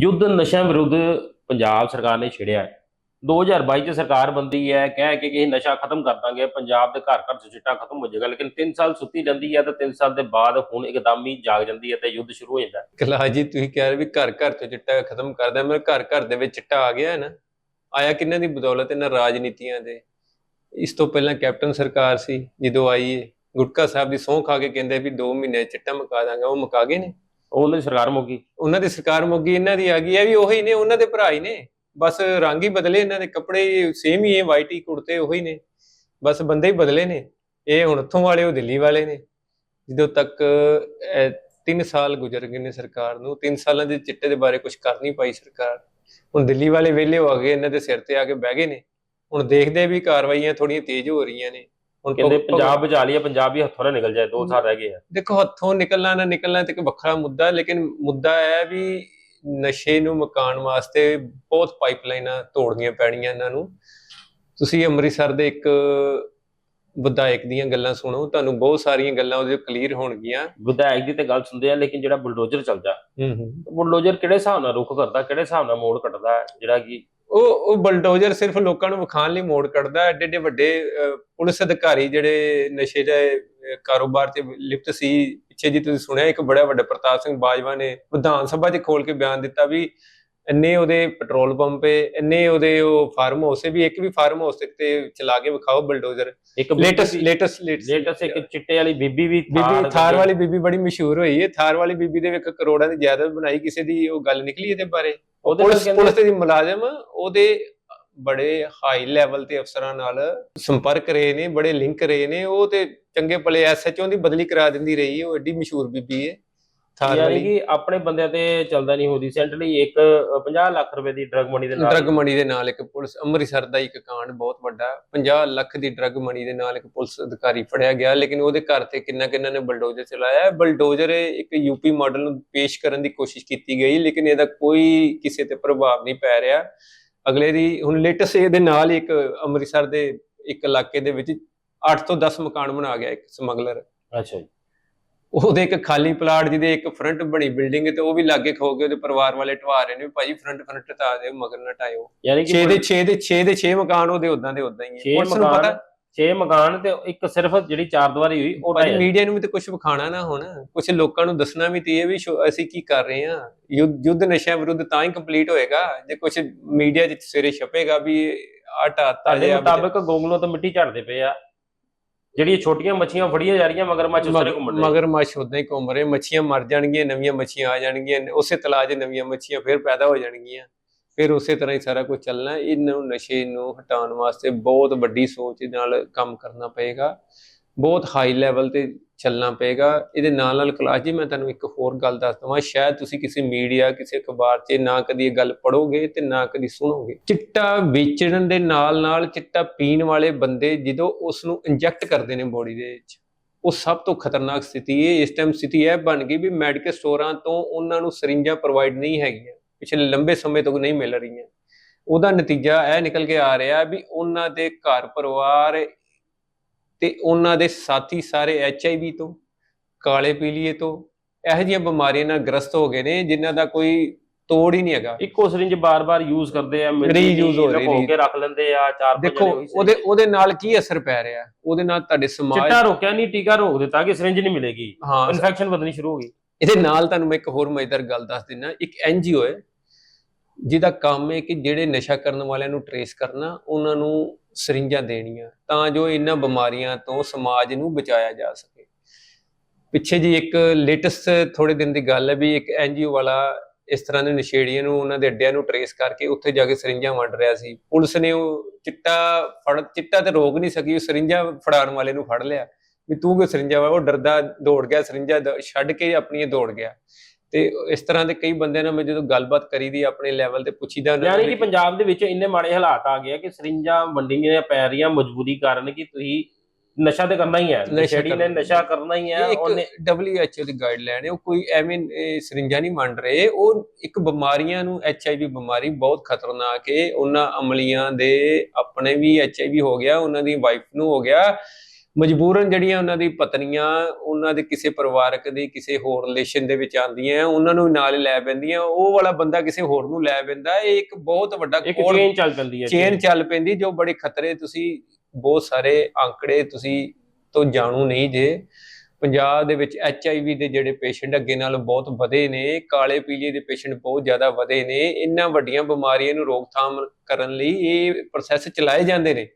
ਯੁੱਧ ਨਸ਼ਿਆਂ ਵਿਰੁੱਧ ਪੰਜਾਬ ਸਰਕਾਰ ਨੇ ਛੇੜਿਆ ਹੈ। 2022 ਚ ਸਰਕਾਰ ਬੰਦੀ ਹੈ, ਕਹਿ ਕੇ ਕਿ ਇਹ ਨਸ਼ਾ ਖਤਮ ਕਰ ਦਾਂਗੇ, ਪੰਜਾਬ ਦੇ ਘਰ ਘਰ ਚਿੱਟਾ ਖਤਮ ਹੋ ਜਾਏਗਾ, ਲੇਕਿਨ 3 ਸਾਲ ਸੁੱਤੀ ਰਹਿੰਦੀ ਹੈ ਤਾਂ 3 ਸਾਲ ਦੇ ਬਾਅਦ ਹੁਣ ਇੱਕਦਮ ਹੀ ਜਾਗ ਜਾਂਦੀ ਹੈ ਤੇ ਯੁੱਧ ਸ਼ੁਰੂ ਹੋ ਜਾਂਦਾ ਕਲਾ ਜੀ, ਤੁਸੀਂ ਕਹਿ ਰਹੇ ਵੀ ਘਰ ਘਰ ਤੋਂ ਚਿੱਟਾ ਖਤਮ ਕਰਦਾ ਮੇਰੇ ਘਰ ਘਰ ਦੇ ਵਿੱਚ ਚਿੱਟਾ ਆ ਗਿਆ ਹੈ ਨਾ। ਆਇਆ ਕਿੰਨਾਂ ਦੀ ਬਦੌਲਤ ਇਹਨਾਂ ਰਾਜਨੀਤੀਆਂ ਦੇ? ਇਸ ਤੋਂ ਪਹਿਲਾਂ ਕੈਪਟਨ ਸਰਕਾਰ ਸੀ, ਜਦੋਂ ਆਈ ਗੁਟਕਾ ਸਾਹਿਬ ਦੀ ਸਹੁੰ ਖਾ ਕੇ ਕਹਿੰਦੇ ਵੀ 2 ਮਹੀਨੇ ਚਿੱਟਾ ਮੁਕਾ ਦਾਂਗਾ, ਉਹ ਮੁਕਾ ਗਏ ਨੇ? ਉਹਨਾਂ ਦੀ ਸਰਕਾਰ ਮੁੱਕੀ ਉਹਨਾਂ ਦੀ ਸਰਕਾਰ ਮੁੱਕ ਇਹਨਾਂ ਦੀ ਆ ਗਈ। ਇਹ ਵੀ ਉਹੀ ਨੇ, ਉਹਨਾਂ ਦੇ ਭਰਾ ਹੀ ਨੇ। ਬਸ ਰੰਗ ਹੀ ਬਦਲੇ ਇਹਨਾਂ ਦੇ, ਕੱਪੜੇ ਸੇਮ ਹੀ ਹੈ ਵਾਈਟ ਹੀ, ਕੁੜਤੇ ਉਹੀ ਨੇ। ਬਸ ਬੰਦੇ ਹੀ ਬਦਲੇ ਨੇ। ਇਹ ਹੁਣ ਉੱਥੋਂ ਵਾਲੇ, ਉਹ ਦਿੱਲੀ ਵਾਲੇ ਨੇ। ਜਦੋਂ ਤੱਕ 3 ਸਾਲ ਗੁਜ਼ਰ ਗਏ ਨੇ ਸਰਕਾਰ ਨੂੰ 3 ਸਾਲਾਂ ਦੇ ਚਿੱਟੇ ਦੇ ਬਾਰੇ ਕੁਝ ਕਰ ਨਹੀਂ ਪਾਈ ਸਰਕਾਰ। ਹੁਣ ਦਿੱਲੀ ਵਾਲੇ ਵਿਹਲੇ ਹੋ ਗਏ, ਇਹਨਾਂ ਦੇ ਸਿਰ ਤੇ ਆ ਕੇ ਬਹਿ ਗਏ ਨੇ। ਹੁਣ ਦੇਖਦੇ ਵੀ ਕਾਰਵਾਈਆਂ ਥੋੜੀਆਂ ਤੇਜ਼ ਹੋ ਰਹੀਆਂ ਨੇ। ਕਹਿੰਦੇ ਪੰਜਾਬ ਬਚਾ ਲਿਆ ਪੰਜਾਬ ਵੀ ਹੱਥੋਂ ਨਾ ਨਿਕਲ ਜਾਏ 2 ਸਾਲ ਰਹਿ ਗਏ ਆ। ਦੇਖੋ ਹੱਥੋਂ ਨਿਕਲਣਾ ਨਾ ਨਿਕਲਣਾ ਤੇ ਇੱਕ ਵੱਖਰਾ ਮੁੱਦਾ ਲੇਕਿਨ ਮੁੱਦਾ ਹੈ ਵੀ ਨਸ਼ੇ ਨੂੰ ਮਕਾਨ ਵਾਸਤੇ ਬਹੁਤ ਪਾਈਪਲਾਈਨਾਂ ਤੋੜਨੀਆਂ ਪੈਣੀਆਂ ਇਹਨਾਂ ਨੂੰ। ਤੁਸੀਂ ਅੰਮ੍ਰਿਤਸਰ ਦੇ ਇੱਕ ਵਿਧਾਇਕ ਦੀਆਂ ਗੱਲਾਂ ਸੁਣੋ ਤੁਹਾਨੂੰ ਬਹੁਤ ਸਾਰੀਆਂ ਗੱਲਾਂ ਉਹਦੇ ਕਲੀਅਰ ਹੋਣਗੀਆਂ। ਵਿਧਾਇਕ ਦੀ ਤੇ ਗੱਲ ਸੁਣਦੇ ਆ ਲੇਕਿਨ ਜਿਹੜਾ ਬੁਲਡੋਜ਼ਰ ਚੱਲ ਜਾ ਹੂੰ ਹੂੰ। ਬੁਲਡੋਜ਼ਰ ਕਿਹੜੇ ਹਿਸਾਬ ਨਾਲ ਰੁਖ ਕਰਦਾ ਕਿਹੜੇ ਹਿਸਾਬ ਨਾਲ ਮੋੜ ਕੱਟਦਾ ਜਿਹੜਾ ਕਿ ਉਹ ਉਹ ਬਲਡੋਜ਼ਰ ਸਿਰਫ ਲੋਕਾਂ ਨੂੰ ਵਿਖਾਣ ਲਈ ਮੋੜ ਕੱਢਦਾ ਹੈ। ਐਡੇ ਐਡੇ ਵੱਡੇ ਪੁਲਿਸ ਅਧਿਕਾਰੀ ਜਿਹੜੇ ਨਸ਼ੇ ਦੇ ਕਾਰੋਬਾਰ 'ਚ ਲਿਪਤ ਸੀ। ਪਿੱਛੇ ਜੀ ਤੁਸੀਂ ਸੁਣਿਆ ਇੱਕ ਬੜਾ ਵੱਡਾ ਪ੍ਰਤਾਪ ਸਿੰਘ ਬਾਜਵਾ ਨੇ ਵਿਧਾਨ ਸਭਾ 'ਚ ਖੋਲ ਕੇ ਬਿਆਨ ਦਿੱਤਾ ਵੀ ਇੰਨੇ ਉਹਦੇ ਪੈਟਰੋਲ ਪੰਪ ਇੰਨੇ ਉਹਦੇ ਉਹ ਫਾਰਮ ਹਾਊਸ ਵੀ ਇੱਕ ਵੀ ਫਾਰਮ ਹਾਊਸ ਤੇ ਚਲਾ ਕੇ ਵਿਖਾਓ ਬਲਡੋਜ਼ਰ। ਇੱਕ ਲੇਟੈਸਟ ਲੇਟੈਸਟ ਲੇਟੈਸਟ ਇੱਕ ਚਿੱਟੇ ਵਾਲੀ ਬੀਬੀ ਵੀ ਬੀਬੀ ਥਾਰ ਵਾਲੀ ਬੀਬੀ ਬੜੀ ਮਸ਼ਹੂਰ ਹੋਈ ਏ। ਥਾਰ ਵਾਲੀ ਬੀਬੀ ਦੇ ਵਿੱਚ ਕਰੋੜਾਂ ਦੀ ਜਾਇਦਾਦ ਬਣਾਈ ਕਿਸੇ ਦੀ ਉਹ ਗੱਲ ਨਿਕਲੀ ਇਹਦੇ ਬਾਰੇ? ਉਹਦੇ ਪੁਲਿਸ ਨਾਲ ਪੁਲਿਸ ਦੇ ਮੁਲਾਜ਼ਮ ਉਹਦੇ ਬੜੇ ਹਾਈ ਲੈਵਲ ਤੇ ਅਫਸਰਾਂ ਨਾਲ ਸੰਪਰਕ ਰਹੇ ਨੇ ਬੜੇ ਲਿੰਕ ਰਹੇ ਨੇ ਉਹ ਤੇ ਚੰਗੇ ਭਲੇ ਐਸਐਚਓ ਦੀ ਬਦਲੀ ਕਰਾ ਦਿੰਦੀ ਰਹੀ ਉਹ ਐਡੀ ਮਸ਼ਹੂਰ ਬੀਬੀ ਹੈ। ਥਾਰ ਯਾਨੀ ਵਾਲੀ। ਕਿ ਆਪਣੇ ਬੰਦਿਆਂ ਤੇ ਚੱਲਦਾ ਨਹੀਂ ਹੋ ਰੀਸੈਂਟਲੀ ਇੱਕ ਅ, 50 ਲੱਖ ਰੁਪਏ ਦੀ ਡਰਗ ਮਨੀ ਦੇ ਨਾਲ। ਡਰਗ ਮਨੀ ਦੇ ਨਾਲ ਇੱਕ ਪੁਲਿਸ ਅੰਮ੍ਰਿਤਸਰ ਦਾ ਇੱਕ ਕਾਂਡ ਬਹੁਤ ਵੱਡਾ। 50 ਲੱਖ ਦੀ ਡਰਗ ਮਨੀ ਦੇ ਨਾਲ ਇੱਕ ਪੁਲਿਸ ਅਧਿਕਾਰੀ ਫੜਿਆ ਗਿਆ ਲੇਕਿਨ ਉਹਦੇ ਘਰ ਤੇ ਕਿੰਨਾ ਕਿੰਨਾ ਨੇ ਬਲਡੋਜ਼ਰ ਚਲਾਇਆ। ਬਲਡੋਜ਼ਰ ਇੱਕ ਯੂਪੀ ਮਾਡਲ ਨੂੰ ਪੇਸ਼ ਕਰਨ ਦੀ ਕੋਸ਼ਿਸ਼ ਕੀਤੀ ਗਈ ਲੇਕਿਨ ਇਹਦਾ ਕੋਈ ਕਿਸੇ ਤੇ ਪ੍ਰਭਾਵ ਨਹੀਂ ਪੈ ਰਿਹਾ। ਅਗਲੇ ਦੀ ਹੁਣ ਲੇਟੈਸਟ ਇਹਦੇ ਨਾਲ ਇੱਕ ਅੰਮ੍ਰਿਤਸਰ ਦੇ ਇੱਕ ਇਲਾਕੇ ਦੇ ਵਿੱਚ 8 ਤੋਂ 10 ਮਕਾਨ ਬਣਾ ਗਿਆ ਇੱਕ ਸਮਗਲਰ। ਅੱਛਾ ਜੀ। ਉਹਦੇ ਇੱਕ ਖਾਲੀ ਪਲਾਟ ਜਿਹਦੇ ਇੱਕ ਫਰੰਟ ਬਣੀ ਬਿਲਡਿੰਗ ਤੇ ਉਹ ਵੀ ਲਾਗੇ ਖੋ ਕੇ ਉਹਦੇ ਪਰਿਵਾਰ ਵਾਲੇ ਢਵਾ ਰਹੇ ਨੇ ਭਾਈ ਫਰੰਟ ਫਰੰਟ ਢਾ ਦਿਓ ਮਗਰ ਨਾ ਯਾਨੀ 6 ਕਿ ਦੇ 6 ਦੇ 6 ਦੇ 6 ਮਕਾਨ ਉਹਦੇ ਉਦਾਂ ਦੇ ਉਦਾਂ ਹੀ 6 ਹੈ ਪੁਲਿਸ ਨੂੰ ਪਤਾ 6 ਮਕਾਨ ਤੇ ਇੱਕ ਸਿਰਫ ਜਿਹੜੀ ਚਾਰ ਦੀਵਾਰੀ ਹੋਈ ਉਹ ਢਾਇਆ ਮੀਡੀਆ ਨੂੰ ਵੀ ਤੇ ਕੁਝ ਵਿਖਾਣਾ ਨਾ ਹੁਣ। ਕੁਝ ਲੋਕਾਂ ਨੂੰ ਦੱਸਣਾ ਵੀ ਤੇ ਇਹ ਵੀ ਅਸੀਂ ਕੀ ਕਰ ਰਹੇ ਹਾਂ। ਯੁੱਧ ਨਸ਼ਿਆਂ ਵਿਰੁੱਧ ਤਾਂ ਹੀ ਕੰਪਲੀਟ ਹੋਏਗਾ। ਜੇ ਕੁਝ ਮੀਡੀਆ 'ਚ ਸਵੇਰੇ ਛਪੇਗਾ ਵੀ ਤੁਹਾਡੇ ਜਿਹਾ ਮੁਤਾਬਕ ਗੋਂਗਲੋਂ ਤੋਂ ਮਿੱਟੀ ਝੜਦੇ ਪਏ ਆ। ਜਿਹੜੀਆਂ ਛੋਟੀਆਂ ਮੱਛੀਆਂ ਫੜੀਆਂ ਜਾ ਰਹੀਆਂ ਮਗਰ ਮੱਛ ਉਸਰੇ ਘੁੰਮਣ ਰਹੇ ਮਗਰ ਮੱਛ ਉਦਾਂ ਹੀ ਘੁੰਮ ਰਹੇ ਮੱਛੀਆਂ ਮਰ ਜਾਣਗੀਆਂ ਨਵੀਆਂ ਮੱਛੀਆਂ ਆ ਜਾਣਗੀਆਂ ਉਸੇ ਤਲਾਜ 'ਚ ਨਵੀਆਂ ਮੱਛੀਆਂ ਫਿਰ ਪੈਦਾ ਹੋ ਜਾਣਗੀਆਂ ਫਿਰ ਉਸੇ ਤਰ੍ਹਾਂ ਹੀ ਸਾਰਾ ਕੁਝ ਚੱਲਣਾ। ਇਹਨੂੰ ਨਸ਼ੇ ਨੂੰ ਹਟਾਉਣ ਵਾਸਤੇ ਬਹੁਤ ਵੱਡੀ ਸੋਚ ਨਾਲ ਕੰਮ ਕਰਨਾ ਪਏਗਾ ਬਹੁਤ ਹਾਈ ਲੈਵਲ ਤੇ ਚੱਲਣਾ ਪਏਗਾ। ਇਹਦੇ ਨਾਲ ਨਾਲ ਕਲਾਸ ਜੀ, ਮੈਂ ਤੁਹਾਨੂੰ ਇੱਕ ਹੋਰ ਗੱਲ ਦੱਸ ਦਵਾਂ। ਸ਼ਾਇਦ ਤੁਸੀਂ ਕਿਸੇ ਮੀਡੀਆ ਕਿਸੇ ਅਖਬਾਰ 'ਚ ਨਾ ਕਦੀ ਇਹ ਗੱਲ ਪੜੋਗੇ ਤੇ ਨਾ ਕਦੀ ਸੁਣੋਗੇ। ਚਿੱਟਾ ਵੇਚਣ ਦੇ ਨਾਲ ਨਾਲ ਚਿੱਟਾ ਪੀਣ ਵਾਲੇ ਬੰਦੇ ਜਦੋਂ ਉਸ ਨੂੰ ਇੰਜੈਕਟ ਕਰਦੇ ਨੇ ਬੋਡੀ ਦੇ ਵਿੱਚ, ਉਹ ਸਭ ਤੋਂ ਖਤਰਨਾਕ ਸਥਿਤੀ ਹੈ ਇਸ ਟਾਈਮ ਸਥਿਤੀ ਇਹ ਬਣ ਗਈ ਵੀ ਮੈਡੀਕਲ ਸਟੋਰਾਂ ਤੋਂ ਉਹਨਾਂ ਨੂੰ ਸਰਿੰਜਾਂ ਪ੍ਰੋਵਾਈਡ ਨਹੀਂ ਹੈਗੀਆਂ। ਪਿਛਲੇ ਲੰਬੇ ਸਮੇਂ ਤੋਂ ਨਹੀਂ ਮਿਲ ਰਹੀਆਂ। ਉਹਦਾ ਨਤੀਜਾ ਇਹ ਨਿਕਲ ਕੇ ਆ ਰਿਹਾ ਵੀ ਉਹਨਾਂ ਦੇ ਘਰ ਪਰਿਵਾਰ ਤੇ ਉਹਨਾਂ ਦੇ ਸਾਥੀ ਸਾਰੇ ਐਚਆਈਵੀ ਤੋਂ ਕਾਲੇ ਪੀਲੀਏ ਤੋਂ ਇਹੋ ਜਿਹੀਆਂ ਬਿਮਾਰੀਆਂ ਨਾਲ ਗ੍ਰਸਤ ਹੋ ਗਏ ਨੇ ਜਿਨ੍ਹਾਂ ਦਾ ਕੋਈ ਤੋੜ ਹੀ ਨਹੀਂ ਹੈਗਾ। ਇੱਕੋ ਸਰਿੰਜ ਬਾਰ-ਬਾਰ ਯੂਜ਼ ਕਰਦੇ ਆ Reuse ਹੋ ਰਹੀ, ਹੋ ਰੱਖ ਲੈਂਦੇ ਆ ਚਾਰ ਪੰਜ ਦੇਖੋ। ਉਹਦੇ ਉਹਦੇ ਨਾਲ ਕੀ ਅਸਰ ਪੈ ਰਿਹਾ? ਉਹਦੇ ਨਾਲ ਤੁਹਾਡੇ ਸਮਾਜ ਚਿੱਟਾ ਰੋਕਿਆ ਨਹੀਂ ਟੀਕਾ ਰੋਕ ਦਿੱਤਾ ਕਿ ਸਰਿੰਜ ਨਹੀਂ ਮਿਲੇਗੀ। ਇਨਫੈਕਸ਼ਨ ਵਧਣੀ ਸ਼ੁਰੂ ਹੋ ਗਈ। ਇਹਦੇ ਨਾਲ ਤੁਹਾਨੂੰ ਮੈਂ ਇੱਕ ਹੋਰ ਮਜ਼ੇਦਾਰ ਗੱਲ ਦੱਸ ਦਿੰਦਾ ਇੱਕ ਐਨਜੀਓ ਹੈ ਜਿਹਦਾ ਕੰਮ ਹੈ ਕਿ ਜਿਹੜੇ ਨਸ਼ਾ ਕਰਨ ਵਾਲਿਆਂ ਨੂੰ ਟਰੇਸ ਕਰਨਾ ਉਹਨਾਂ ਨੂੰ ਸਰਿੰਜਾਂ ਦੇਣੀਆਂ, ਤਾਂ ਜੋ ਇਹਨਾਂ ਬਿਮਾਰੀਆਂ ਤੋਂ ਸਮਾਜ ਨੂੰ ਬਚਾਇਆ ਜਾ ਸਕੇ। ਪਿੱਛੇ ਜੀ ਇੱਕ ਲੇਟੈਸਟ ਥੋੜੇ ਦਿਨ ਦੀ ਗੱਲ ਹੈ ਵੀ ਇੱਕ ਐਨਜੀਓ ਵਾਲਾ ਇਸ ਤਰ੍ਹਾਂ ਦੇ ਨਸ਼ੇੜੀਆਂ ਨੂੰ ਉਹਨਾਂ ਦੇ ਅੱਡਿਆਂ ਨੂੰ ਟਰੇਸ ਕਰਕੇ ਉੱਥੇ ਜਾ ਕੇ ਸਰਿੰਜਾਂ ਵੰਡ ਰਿਹਾ ਸੀ। ਪੁਲਿਸ ਨੇ ਉਹ ਚਿੱਟਾ ਫੜ, ਚਿੱਟਾ ਤੇ ਰੋਕ ਨਹੀਂ ਸਕੀ, ਉਹ ਸਰਿੰਜਾਂ ਫੜਾਉਣ ਵਾਲੇ ਨੂੰ ਫੜ ਲਿਆ। ਵੀ ਤੂੰ ਕਿ ਸਰਿੰਜਾ ਵਾ ਉਹ ਡਰਦਾ ਦੌੜ ਗਿਆ, ਸਰਿੰਜਾ ਦ- ਛੱਡ ਕੇ ਆਪਣੀ ਦੌੜ ਗਿਆ। ਤੇ ਇਸ ਤਰ੍ਹਾਂ ਦੇ ਕਈ ਬੰਦਿਆਂ ਨਾਲ ਮੈਂ ਜਦੋਂ ਗੱਲਬਾਤ ਕਰੀਦੀ ਆਪਣੇ ਲੈਵਲ ਤੇ ਪੁੱਛੀਦਾ ਉਹਨਾਂ ਯਾਨੀ ਕਿ ਵੀ ਪੰਜਾਬ ਦੇ ਵਿੱਚ ਇੰਨੇ ਮਾੜੇ ਹਾਲਾਤ ਆ ਗਏ ਆ ਕਿ ਸਰਿੰਜਾਂ ਵੰਡੀਆਂ ਪੈ ਰਹੀਆਂ ਮਜਬੂਰੀ ਕਾਰਨ ਕਿ ਤੁਸੀਂ ਨਸ਼ਾ ਤੇ ਕਰਨਾ ਹੀ ਹੈ ਨਸ਼ੇੜੀ ਨੇ। ਨਸ਼ਾ ਕਰਨਾ ਹੀ ਹੈ ਉਹਨੇ WHO ਦੀ ਗਾਈਡਲਾਈਨ ਹੈ ਉਹ ਕੋਈ ਐਵੇਂ ਸਰਿੰਜਾ ਨਹੀਂ ਮੰਨ ਰਹੇ ਉਹ ਇੱਕ ਬਿਮਾਰੀਆਂ ਨੂੰ HIV ਬਿਮਾਰੀ ਬਹੁਤ ਖਤਰਨਾਕ ਹੈ ਉਹਨਾਂ ਅਮਲੀਆਂ ਦੇ ਆਪਣੇ ਵੀ HIV ਹੋ ਗਿਆ ਉਹਨਾਂ ਦੀ ਵਾਈਫ ਨੂੰ ਹੋ ਗਿਆ ਮਜਬੂਰਨ ਜਿਹੜੀਆਂ ਉਹਨਾਂ ਦੀ ਪਤਨੀਆਂ ਉਹਨਾਂ ਦੇ ਕਿਸੇ ਪਰਿਵਾਰਕ ਦੇ ਕਿਸੇ ਹੋਰ ਰਿਲੇਸ਼ਨ ਦੇ ਵਿੱਚ ਆਉਂਦੀਆਂ ਉਹਨਾਂ ਨੂੰ ਨਾਲ ਲੈ ਪੈਂਦੀਆਂ ਉਹ ਵਾਲਾ ਬੰਦਾ ਕਿਸੇ ਹੋਰ ਨੂੰ ਲੈ ਪੈਂਦਾ ਇਹ ਇੱਕ ਬਹੁਤ ਵੱਡਾ ਇੱਕ ਚੇਨ ਚੱਲ ਪੈਂਦੀ ਹੈ ਚੇਨ ਚੱਲ ਪੈਂਦੀ ਜੋ ਬੜੇ ਖਤਰੇ ਤੁਸੀਂ ਬਹੁਤ ਸਾਰੇ ਆંકੜੇ ਤੁਸੀਂ ਤੋਂ ਜਾਣੂ ਨਹੀਂ ਜੇ। ਪੰਜਾਬ ਦੇ ਵਿੱਚ ਐਚ ਆਈ ਵੀ ਦੇ ਜਿਹੜੇ ਪੇਸ਼ੈਂਟ ਅੱਗੇ ਨਾਲੋਂ ਬਹੁਤ ਵਧੇ ਨੇ ਕਾਲੇ ਪੀਲੀਏ ਦੇ ਪੇਸ਼ੈਂਟ ਬਹੁਤ ਜ਼ਿਆਦਾ ਵਧੇ ਨੇ ਇੰਨਾ ਵੱਡੀਆਂ ਬਿਮਾਰੀਆਂ ਨੂੰ ਰੋਕਥਾਮ ਕਰਨ ਲਈ ਇਹ ਪ੍ਰੋਸੈਸ ਚਲਾਏ ਜਾਂਦੇ ਨੇ।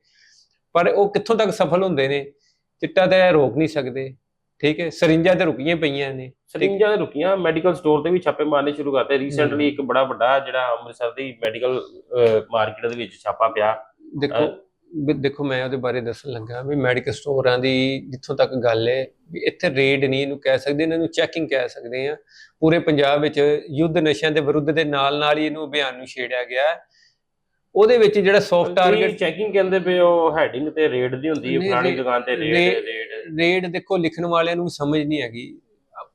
ਪਰ ਉਹ ਕਿੱਥੋਂ ਤੱਕ ਸਫਲ ਹੁੰਦੇ ਨੇ? ਚਿੱਟਾ ਤਾਂ ਰੋਕ ਨਹੀਂ ਸਕਦੇ ਠੀਕ ਹੈ ਸਰਿੰਜਾਂ ਤੇ ਰੁਕੀਆਂ ਪਈਆਂ ਨੇ ਸਰਿੰਜਾਂ ਰੁਕੀਆਂ ਮੈਡੀਕਲ ਸਟੋਰ ਤੇ ਵੀ ਛਾਪੇ ਮਾਰਨੇ ਸ਼ੁਰੂ ਕਰਤੇ। ਰੀਸੈਂਟਲੀ ਇੱਕ ਬੜਾ ਵੱਡਾ ਜਿਹੜਾ ਅੰਮ੍ਰਿਤਸਰ ਦੀ ਮੈਡੀਕਲ ਮਾਰਕੀਟ ਦੇ ਵਿੱਚ ਛਾਪਾ ਪਿਆ। ਦੇਖੋ ਦੇਖੋ ਮੈਂ ਉਹਦੇ ਬਾਰੇ ਦੱਸਣ ਲੱਗਾ ਵੀ ਮੈਡੀਕਲ ਸਟੋਰਾਂ ਦੀ ਜਿੱਥੋਂ ਤੱਕ ਗੱਲ ਹੈ ਵੀ ਇੱਥੇ ਰੇਡ ਨਹੀਂ ਇਹਨੂੰ ਕਹਿ ਸਕਦੇ ਇਹਨਾਂ ਨੂੰ ਚੈਕਿੰਗ ਕਹਿ ਸਕਦੇ ਆ ਪੂਰੇ ਪੰਜਾਬ ਵਿੱਚ ਯੁੱਧ ਨਸ਼ਿਆਂ ਦੇ ਵਿਰੁੱਧ ਦੇ ਨਾਲ ਨਾਲ ਹੀ ਇਹਨੂੰ ਅਭਿਆਨ ਨੂੰ ਛੇੜਿਆ ਗਿਆ। ਉਹਦੇ ਵਿੱਚ ਜਿਹੜਾ ਸੌਫਟ ਟਾਰਗੇਟ ਚੈਕਿੰਗ ਕਹਿੰਦੇ ਪਏ ਉਹ ਹੈਡਿੰਗ ਤੇ ਰੇਡ ਦੀ ਹੁੰਦੀ ਹੈ ਫਲਾਣੀ ਦੁਕਾਨ ਤੇ ਰੇਡ ਰੇਡ ਰੇਡ ਦੇਖੋ ਲਿਖਣ ਵਾਲਿਆਂ ਨੂੰ ਸਮਝ ਨਹੀਂ ਹੈਗੀ।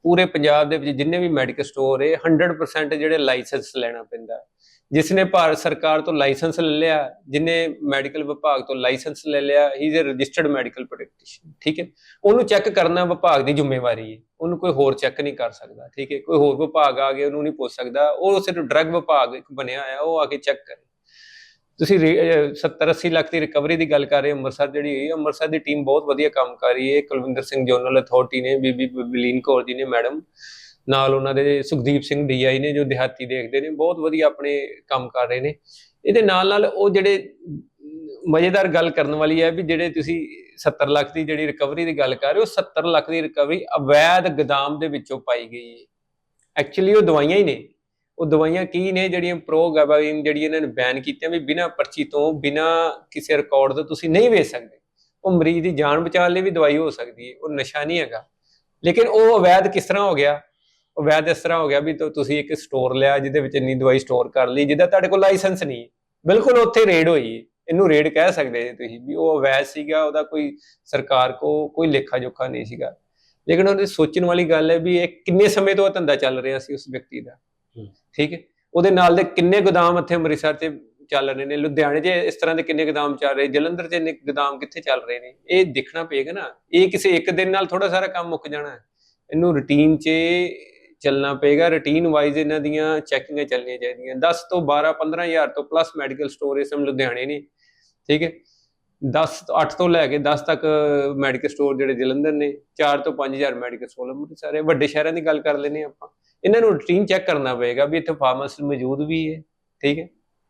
ਪੂਰੇ ਪੰਜਾਬ ਦੇ ਵਿੱਚ ਜਿੰਨੇ ਵੀ ਮੈਡੀਕਲ ਸਟੋਰ ਹੈ 100% ਜਿਹੜੇ ਲਾਇਸੈਂਸ ਲੈਣਾ ਪੈਂਦਾ। ਜਿਸ ਨੇ ਭਾਰਤ ਸਰਕਾਰ ਤੋਂ ਲਾਇਸੈਂਸ ਲੈ ਲਿਆ ਜਿਨੇ ਮੈਡੀਕਲ ਵਿਭਾਗ ਤੋਂ ਲਾਇਸੈਂਸ ਲੈ ਲਿਆ he is a registered medical practitioner ਠੀਕ ਹੈ? ਉਹਨੂੰ ਚੈੱਕ ਕਰਨਾ ਵਿਭਾਗ ਦੀ ਜ਼ਿੰਮੇਵਾਰੀ ਹੈ। ਉਹਨੂੰ ਕੋਈ ਹੋਰ ਚੈੱਕ ਨਹੀਂ ਕਰ ਸਕਦਾ ਠੀਕ ਹੈ? ਕੋਈ ਹੋਰ ਵਿਭਾਗ ਆ ਕੇ ਉਹਨੂੰ ਨਹੀਂ ਪੁੱਛ ਸਕਦਾ। ਉਹ ਸਿਰਫ ਡਰੱਗ ਵਿਭਾਗ ਇੱਕ ਬਣਿਆ ਹੋਇਆ ਉਹ ਆ ਕੇ ਚੈੱਕ ਕਰੇ। ਤੁਸੀਂ 70 80 ਲੱਖ ਦੀ ਰਿਕਵਰੀ ਦੀ ਗੱਲ ਕਰ ਰਹੇ ਹੋ, ਅੰਮ੍ਰਿਤਸਰ ਜਿਹੜੀ ਹੋਈ ਅੰਮ੍ਰਿਤਸਰ ਦੀ ਟੀਮ ਬਹੁਤ ਵਧੀਆ ਕੰਮ ਕਰ ਰਹੀ ਹੈ। ਕੁਲਵਿੰਦਰ ਸਿੰਘ ਜੋਨਲ ਅਥਾਰਟੀ ਨੇ, ਬੀਬੀ ਬਲੀਨ ਕੌਰ ਜੀ ਨੇ, ਮੈਡਮ ਨਾਲ ਉਹਨਾਂ ਦੇ ਸੁਖਦੀਪ ਸਿੰਘ ਡੀਆਈ ਨੇ ਜੋ ਦਿਹਾਤੀ ਦੇਖਦੇ ਨੇ, ਬਹੁਤ ਵਧੀਆ ਆਪਣੇ ਕੰਮ ਕਰ ਰਹੇ ਨੇ। ਇਹਦੇ ਨਾਲ ਨਾਲ ਉਹ ਜਿਹੜੇ ਮਜ਼ੇਦਾਰ ਗੱਲ ਕਰਨ ਵਾਲੀ ਹੈ ਵੀ ਜਿਹੜੇ ਤੁਸੀਂ 70 ਲੱਖ ਦੀ ਜਿਹੜੀ ਰਿਕਵਰੀ ਦੀ ਗੱਲ ਕਰ ਰਹੇ ਹੋ 70 ਲੱਖ ਦੀ ਰਿਕਵਰੀ ਅਵੈਧ ਗਦਾਮ ਦੇ ਵਿੱਚੋਂ ਪਾਈ ਗਈ ਹੈ। ਐਕਚੁਅਲੀ ਉਹ ਦਵਾਈਆਂ ਹੀ ਨੇ। ਉਹ ਦਵਾਈਆਂ ਕੀ ਨੇ ਜਿਹੜੀਆਂ ਪ੍ਰੋ ਗੈਬਾਈਨ ਜਿਹੜੀ ਇਹਨਾਂ ਨੇ ਬੈਨ ਕੀਤੀਆਂ ਵੀ ਬਿਨਾਂ ਪਰਚੀ ਤੋਂ, ਬਿਨਾਂ ਕਿਸੇ ਰਿਕਾਰਡ ਤੋਂ ਤੁਸੀਂ ਨਹੀਂ ਵੇਚ ਸਕਦੇ। ਉਹ ਮਰੀਜ਼ ਦੀ ਜਾਨ ਬਚਾਉਣ ਲਈ ਵੀ ਦਵਾਈ ਹੋ ਸਕਦੀ ਹੈ, ਉਹ ਨਸ਼ਾ ਨਹੀਂ ਹੈਗਾ। ਲੇਕਿਨ ਉਹ ਅਵੈਧ ਕਿਸ ਤਰ੍ਹਾਂ ਹੋ ਗਿਆ? ਉਹ ਇਸ ਤਰ੍ਹਾਂ ਹੋ ਗਿਆ ਵੀ ਤੁਸੀਂ ਇੱਕ ਸਟੋਰ ਲਿਆ, ਜਿਹਦੇ ਵਿੱਚ ਇੰਨੀ ਦਵਾਈ ਸਟੋਰ ਕਰ ਲਈ, ਜਿਹਦਾ ਤੁਹਾਡੇ ਕੋਲ ਲਾਇਸੈਂਸ ਨਹੀਂ ਹੈ। ਬਿਲਕੁਲ ਉੱਥੇ ਰੇਡ ਹੋਈ ਹੈ। ਇਹਨੂੰ ਰੇਡ ਕਹਿ ਸਕਦੇ ਜੇ ਤੁਸੀਂ ਵੀ ਉਹ ਅਵੈਧ ਸੀਗਾ, ਉਹਦਾ ਕੋਈ ਸਰਕਾਰ ਕੋ ਕੋਈ ਲੇਖਾ ਜੋਖਾ ਨਹੀਂ ਸੀਗਾ। ਲੇਕਿਨ ਉਹਦੀ ਸੋਚਣ ਵਾਲੀ ਗੱਲ ਹੈ ਵੀ ਇਹ ਕਿੰਨੇ ਸਮੇਂ ਤੋਂ ਇਹ ਧੰਦਾ ਚੱਲ ਰਿਹਾ ਸੀ ਉਸ ਵਿਅਕਤੀ ਦਾ। ਠੀਕ ਹੈ? ਉਹਦੇ ਨਾਲ ਦੇ ਕਿੰਨੇ ਗੋਦਾਮ ਇੱਥੇ ਅੰਮ੍ਰਿਤਸਰ 'ਚ ਚੱਲ ਰਹੇ ਨੇ? ਲੁਧਿਆਣੇ 'ਚ ਇਸ ਤਰ੍ਹਾਂ ਦੇ ਕਿੰਨੇ ਗੋਦਾਮ ਚੱਲ ਰਹੇ? ਜਲੰਧਰ 'ਚ ਇੰਨੇ ਗੋਦਾਮ ਕਿੱਥੇ ਚੱਲ ਰਹੇ ਨੇ? ਇਹ ਦੇਖਣਾ ਪਏਗਾ ਨਾ। ਇਹ ਕਿਸੇ ਇੱਕ ਦਿਨ ਨਾਲ ਥੋੜਾ ਸਾਰਾ ਕੰਮ ਮੁੱਕ ਜਾਣਾ। ਹੈ ਇਹਨੂੰ ਰੁਟੀਨ 'ਚ ਚੱਲਣਾ ਪਏਗਾ। ਰੁਟੀਨ ਵਾਈਜ਼ ਇਹਨਾਂ ਦੀਆਂ ਚੈਕਿੰਗਾਂ ਚੱਲਣੀਆਂ ਚਾਹੀਦੀਆਂ। 10 ਤੋਂ 12 15000 ਤੋਂ ਪਲੱਸ ਮੈਡੀਕਲ ਸਟੋਰ ਇਸ ਸਮੇਂ ਲੁਧਿਆਣੇ ਨੇ। ਠੀਕ ਹੈ? 10 ਤੋਂ 8 ਤੋਂ ਲੈ ਕੇ 10 ਤੱਕ ਮੈਡੀਕਲ ਸਟੋਰ ਜਿਹੜੇ ਜਲੰਧਰ ਨੇ। 4 ਤੋਂ 5000 ਮੈਡੀਕਲ ਸਟੋਰ ਅੰਮ੍ਰਿਤਸਰ ਸਾਰੇ ਵੱਡੇ ਸ਼ਹਿਰਾਂ ਦੀ ਗੱਲ ਕਰ ਲੈਨੇ ਆਪਾਂ। ਇਹਨਾਂ ਨੂੰ ਰੁਟੀਨ ਚੈੱਕ ਕਰਨਾ ਪਏਗਾ ਵੀ ਇੱਥੇ ਫਾਰਮਾਸਿਸਟ ਮੌਜੂਦ ਵੀ ਹੈ ਠੀਕ ਹੈ?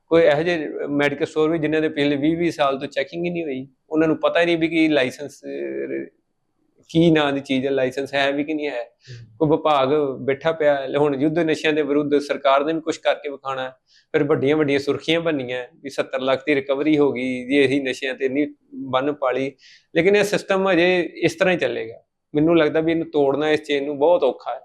ਕੋਈ ਇਹੋ ਜਿਹੇ ਮੈਡੀਕਲ ਸਟੋਰ ਵੀ ਜਿਨ੍ਹਾਂ ਦੇ ਪਿਛਲੇ 20 20 ਸਾਲ ਤੋਂ ਚੈਕਿੰਗ ਹੀ ਨਹੀਂ ਹੋਈ। ਉਹਨਾਂ ਨੂੰ ਪਤਾ ਹੀ ਨਹੀਂ ਵੀ ਕੀ ਲਾਇਸੈਂਸ ਕੀ ਨਾਂ ਦੀ ਚੀਜ਼ ਹੈ ਲਾਇਸੈਂਸ ਹੈ ਵੀ ਕਿ ਨਹੀਂ ਹੈ। ਕੋਈ ਵਿਭਾਗ ਬੈਠਾ ਪਿਆ। ਹੁਣ ਯੁੱਧ ਨਸ਼ਿਆਂ ਦੇ ਵਿਰੁੱਧ ਸਰਕਾਰ ਨੇ ਵੀ ਕੁਝ ਕਰਕੇ ਵਿਖਾਣਾ ਹੈ। ਫਿਰ ਵੱਡੀਆਂ ਵੱਡੀਆਂ ਸੁਰਖੀਆਂ ਬਣਨੀਆਂ ਵੀ 70 ਲੱਖ ਦੀ ਰਿਕਵਰੀ ਹੋ ਗਈ ਜੀ ਇਹੀ ਨਸ਼ਿਆਂ ਤੇ ਨਹੀਂ ਬੰਨ ਪਾਲੀ। ਲੇਕਿਨ ਇਹ ਸਿਸਟਮ ਅਜੇ ਇਸ ਤਰ੍ਹਾਂ ਹੀ ਚੱਲੇਗਾ। ਮੈਨੂੰ ਲੱਗਦਾ ਵੀ ਇਹਨੂੰ ਤੋੜਨਾ ਇਸ ਚੇਨ ਨੂੰ ਬਹੁਤ ਔਖਾ ਹੈ।